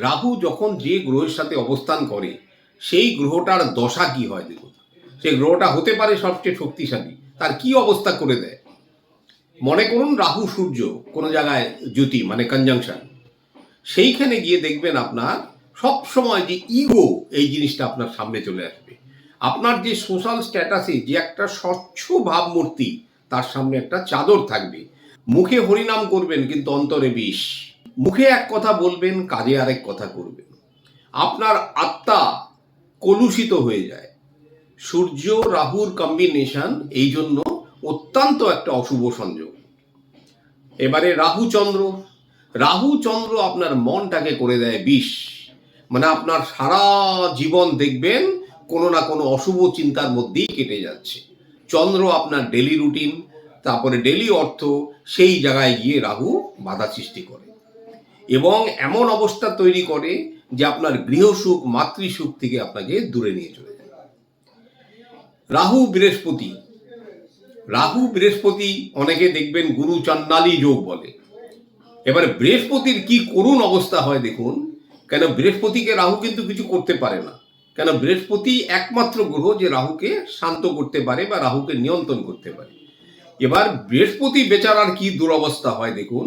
রাহু যখন যে গ্রহের সাথে অবস্থান করে, সেই গ্রহটার দশা কি হয় দেখুন। সেই গ্রহটা হতে পারে সবচেয়ে শক্তিশালী, তার কি অবস্থা করে দেয়? মনে করুন রাহু সূর্য কোনো জায়গায় জ্যোতি মানে কনজাংশন সেইখানে গিয়ে দেখবেন আপনার সব সময় যে ইগো এই জিনিসটা আপনার সামনে চলে আসবে। আপনার যে সোশ্যাল স্ট্যাটাসে যে একটা স্বচ্ছ ভাবমূর্তি, তার সামনে একটা চাদর থাকবে। মুখে হরিনাম করবেন কিন্তু অন্তরে বিষ। মুখে এক কথা বলবেন কাজে আরেক কথা করবেন। আপনার আত্মা কলুষিত হয়ে যায়। সূর্য, রাহুর কম্বিনেশন এই জন্য অত্যন্ত একটা অশুভ সংযোগ। এবারে রাহু চন্দ্র। রাহু চন্দ্র আপনার মনটাকে করে দেয় বিষ। মানে আপনার সারা জীবন দেখবেন, কোনো না কোনো অশুভ চিন্তার মধ্যেই কেটে যাচ্ছে। চন্দ্র আপনার ডেলি রুটিন তারপরে ডেলি অর্থ, সেই জায়গায় গিয়ে রাহু বাধা সৃষ্টি করে। এবং এমন অবস্থা তৈরি করে যে আপনার গৃহসুখ মাতৃসুখ থেকে আপনাকে দূরে নিয়ে চলে যায়। রাহু, বৃহস্পতি। রাহু, বৃহস্পতি অনেকে দেখবেন গুরু চন্ডালী যোগ বলে। এবার বৃহস্পতির কি করুণ অবস্থা হয় দেখুন, কেন বৃহস্পতিকে রাহু কিন্তু কিছু করতে পারে না। কেন বৃহস্পতি একমাত্র গ্রহ যে রাহুকে শান্ত করতে পারে বা রাহুকে নিয়ন্ত্রণ করতে পারে। এবার বৃহস্পতি বেচারার কি দুরবস্থা হয় দেখুন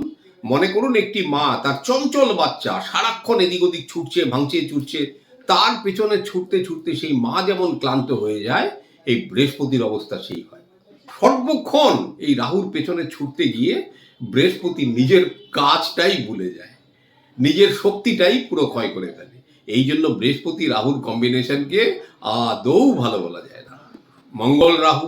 মনে করুন একটি মা, তার চঞ্চল বাচ্চা, সারাক্ষণ এদিক ওদিক ছুটছে ভাঙছে ছুটছে তার পেছনে ছুটতে ছুটতে সেই মা যেমন ক্লান্ত হয়ে যায়, এই বৃহস্পতির অবস্থা সেই হয়। সর্বক্ষণ এই রাহুর পেছনে ছুটতে গিয়ে বৃহস্পতি নিজের কাজটাই ভুলে যায়। নিজের শক্তিটাই পুরো ক্ষয় করে ফেলে। এই জন্য বৃহস্পতি রাহুর কম্বিনেশনকে আদৌ ভালো বলা যায় না। মঙ্গল রাহু,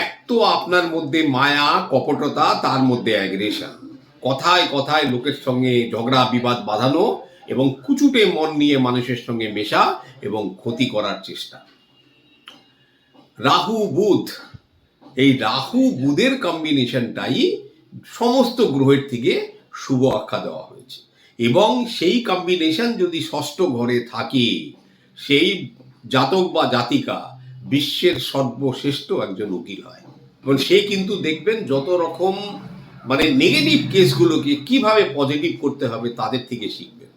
এক তো আপনার মধ্যে মায়া, কপটতা, তার মধ্যে অ্যাগ্রেশন কথায় কথায় লোকের সঙ্গে ঝগড়া, বিবাদ বাঁধানো এবং কুচুটে মন নিয়ে মানুষের সঙ্গে মেশা এবং ক্ষতি করার চেষ্টা। রাহু বুধ, এই রাহু বুধের কম্বিনেশনটাই সমস্ত গ্রহের থেকে শুভ আখ্যা দেওয়া হয়েছে। এবং সেই কম্বিনেশন যদি ষষ্ঠ ঘরে থাকে, সেই জাতক বা জাতিকা বিশ্বের সর্বশ্রেষ্ঠ একজন উকিল হয়। এবং সে কিন্তু দেখবেন যত রকম মানে নেগেটিভ কেসগুলোকে কীভাবে পজিটিভ করতে হবে তাদের থেকে শিখবেন।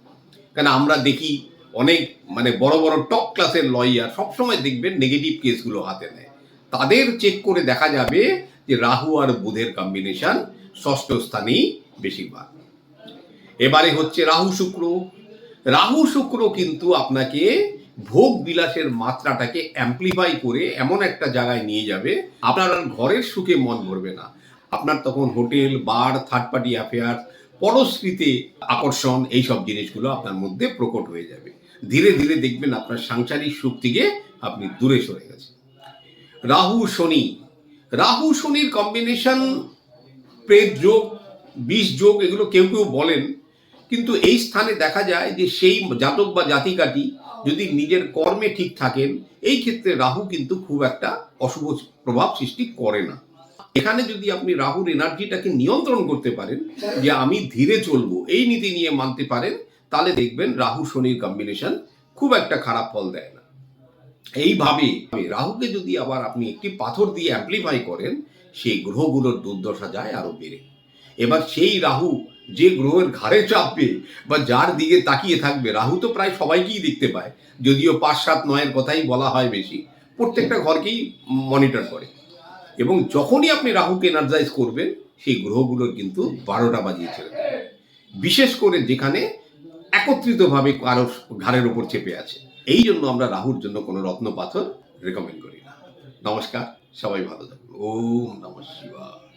কেন আমরা দেখি অনেক মানে বড় বড় টপ ক্লাসের লয়ার সবসময় দেখবেন নেগেটিভ কেসগুলো হাতে নেয়। তাদের চেক করে দেখা যাবে যে রাহু আর বুধের কম্বিনেশন ষষ্ঠ স্থানেই বেশিরভাগ। এবারে হচ্ছে রাহু শুক্র। রাহু শুক্র কিন্তু আপনাকে ভোগ বিলাসের মাত্রাটাকে অ্যাম্প্লিফাই করে এমন একটা জায়গায় নিয়ে যাবে, আপনার ঘরের সুখে মন ভরবে না। আপনার তখন hotel, bar third party affair পরশ্রীতে আকর্ষণ এই সব জিনিসগুলো আপনার মধ্যে প্রকট হয়ে যাবে। ধীরে ধীরে দেখবেন আপনার সাংসারিক সুখ থেকে আপনি দূরে সরে গেছেন। রাহু, শনি। রাহু, শনির কম্বিনেশন প্রেত যোগ, বিষ যোগ এগুলো কেউ কেউ বলেন, কিন্তু এই স্থানে দেখা যায় যে সেই জাতক বা জাতিকাটি যদি নিজের কর্মে ঠিক থাকেন, এই ক্ষেত্রে রাহু কিন্তু খুব একটা অশুভ প্রভাব সৃষ্টি করে না। এখানে যদি আপনি রাহুর এনার্জিটাকে নিয়ন্ত্রণ করতে পারেন, যে আমি ধীরে চলবো, এই নীতি নিয়ে মানতে পারেন, তাহলে দেখবেন রাহু শনির কম্বিনেশন খুব একটা খারাপ ফল দেয় না। এইভাবে রাহুকে যদি আবার আপনি একটি পাথর দিয়ে অ্যাম্প্লিফাই করেন, সেই গ্রহগুলোর দুর্দশা যায় আরও বেড়ে। এবার সেই রাহু যে গ্রহের ঘাড়ে চাপবে বা যার দিকে তাকিয়ে থাকবে, রাহু তো প্রায় সবাইকেই দেখতে পায়, যদিও পাঁচ সাত নয়ের কথাই বলা হয় বেশি। প্রত্যেকটা ঘরকেই মনিটর করে। এবং যখনই আপনি রাহুকে এনার্জাইজ করবেন, সেই গ্রহগুলোর কিন্তু বারোটা বাজিয়ে ছেড়ে দেবে। বিশেষ করে যেখানে একত্রিতভাবে কারও ঘাড়ের ওপর চেপে আছে। এই জন্য আমরা রাহুর জন্য কোনো রত্ন পাথর রেকমেন্ড করি না। নমস্কার, সবাই ভালো থাকুন। ও নমস্কার